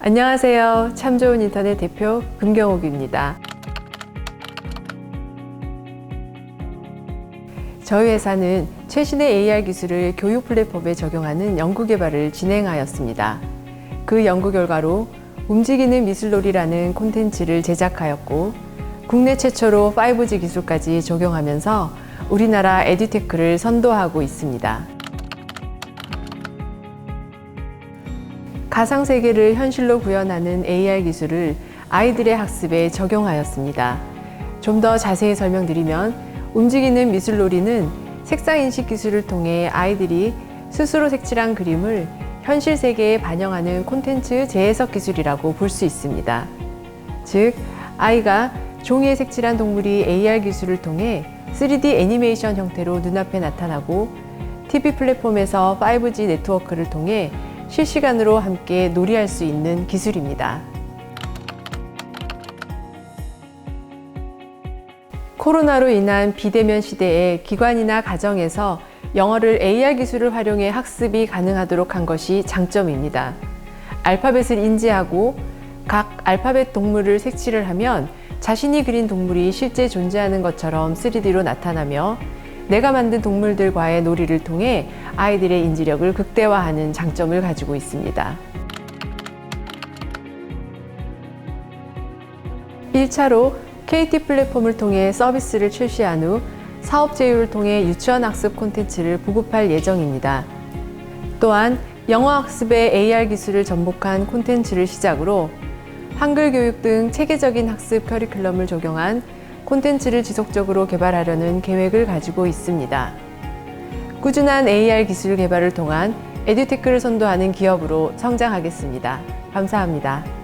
안녕하세요. 참 좋은 인터넷 대표 금경옥입니다. 저희 회사는 최신의 AR 기술을 교육 플랫폼에 적용하는 연구 개발을 진행하였습니다. 그 연구 결과로 움직이는 미술놀이라는 콘텐츠를 제작하였고 국내 최초로 5G 기술까지 적용하면서 우리나라 에듀테크를 선도하고 있습니다. 가상 세계를 현실로 구현하는 AR 기술을 아이들의 학습에 적용하였습니다. 좀 더 자세히 설명드리면 움직이는 미술놀이는 색상 인식 기술을 통해 아이들이 스스로 색칠한 그림을 현실 세계에 반영하는 콘텐츠 재해석 기술이라고 볼 수 있습니다. 즉, 아이가 종이에 색칠한 동물이 AR 기술을 통해 3D 애니메이션 형태로 눈앞에 나타나고 TV 플랫폼에서 5G 네트워크를 통해 실시간으로 함께 놀이할 수 있는 기술입니다. 코로나로 인한 비대면 시대에 기관이나 가정에서 영어를 AR 기술을 활용해 학습이 가능하도록 한 것이 장점입니다. 알파벳을 인지하고 각 알파벳 동물을 색칠을 하면 자신이 그린 동물이 실제 존재하는 것처럼 3D로 나타나며 내가 만든 동물들과의 놀이를 통해 아이들의 인지력을 극대화하는 장점을 가지고 있습니다. 1차로 KT 플랫폼을 통해 서비스를 출시한 후 사업 제휴를 통해 유치원 학습 콘텐츠를 보급할 예정입니다. 또한 영어 학습에 AR 기술을 접목한 콘텐츠를 시작으로 한글 교육 등 체계적인 학습 커리큘럼을 적용한 콘텐츠를 지속적으로 개발하려는 계획을 가지고 있습니다. 꾸준한 AR 기술 개발을 통한 에듀테크를 선도하는 기업으로 성장하겠습니다. 감사합니다.